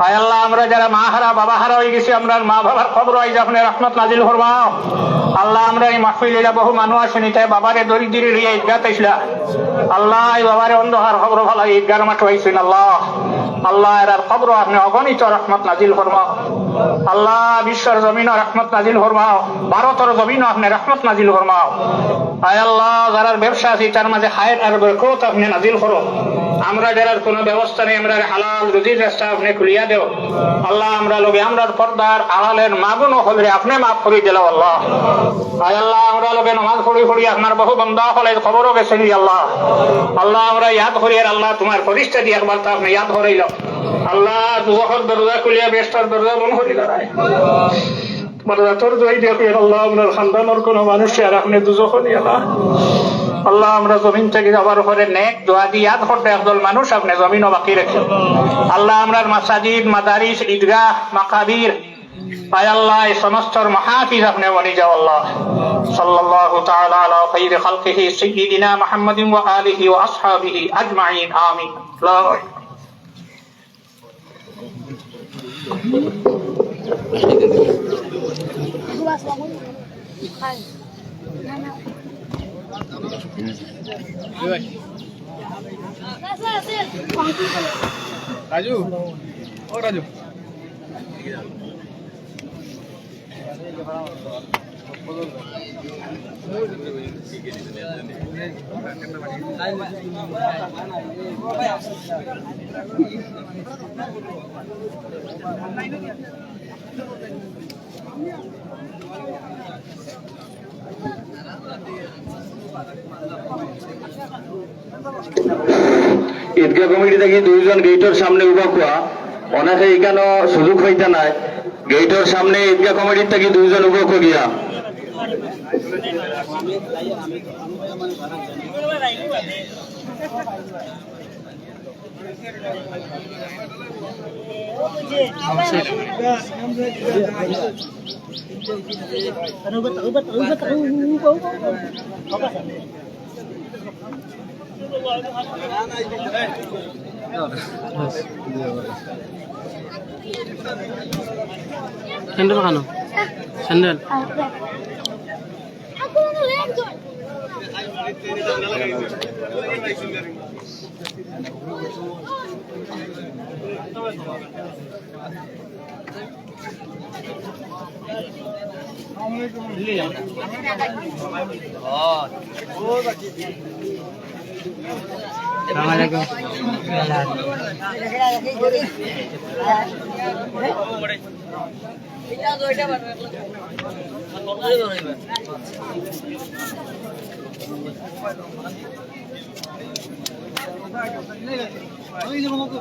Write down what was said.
আয় অগণিত রহমত নাজিল ফরমাও। আল্লাহ, বিশ্বের জমিন রহমত নাজিল ফরমাও। ভারতের জমিন আপনি রহমত নাজিল ফরমাও। আয় আল্লাহ যারা ব্যবসা আছে, তার মাঝে হায়ের আর নাজিল করো। আমরা যারার কোনো ব্যবস্থা নেই, আমরা হালাল রুজির রাস্তা আপনি খুলিয়া দেও। আল্লাহ, আমরা লোকে আমরা পর্দার আড়ালের মাগুন হলে আপনি মাফ করে দিল আল্লাহ। আয় আল্লাহ, আমরা লোকে নমাজ পড়ি পড়ি আপনার বহু বন্ধা হলে খবরও গেছে আল্লাহ। আল্লাহ, আমরা ইয়াদ করি আর আল্লাহ তোমার ফরিস্তা দিয়ে একবার তো আপনি ইয়াদ করাইল। আল্লাহ দুজখর দরজা খুলিয়া বেস্টার দরজা বন করি দাঁড়ায় তোমার তোর দিয়ে আল্লাহ, আপনার খানদানোর কোনো মানুষ আর আপনি দুজখনি আল্লাহ। আল্লাহ, আমরা জমিন থেকে যাবার পরে নেক দোয়া দিয়ে করতে একদল মানুষ আপনি জমিনও বাকি রেখে আল্লাহ আমরার মাসাজিদ, মাদারিস, ঈদগাহ, মাকাবির আল্লাহ। Raju, oh Raju. ঈদগাহ কমিটি থেকে দুইজন গেইটর সামনে উবা কোয়া অনেকে এখানে সুযোগ হইতে নাই। গেইটর সামনে ঈদগাহ কমিটির থেকে দুইজন উবা গিয়া। স্যান্ডেল খানো স্যান্ডেল ওই যে মতো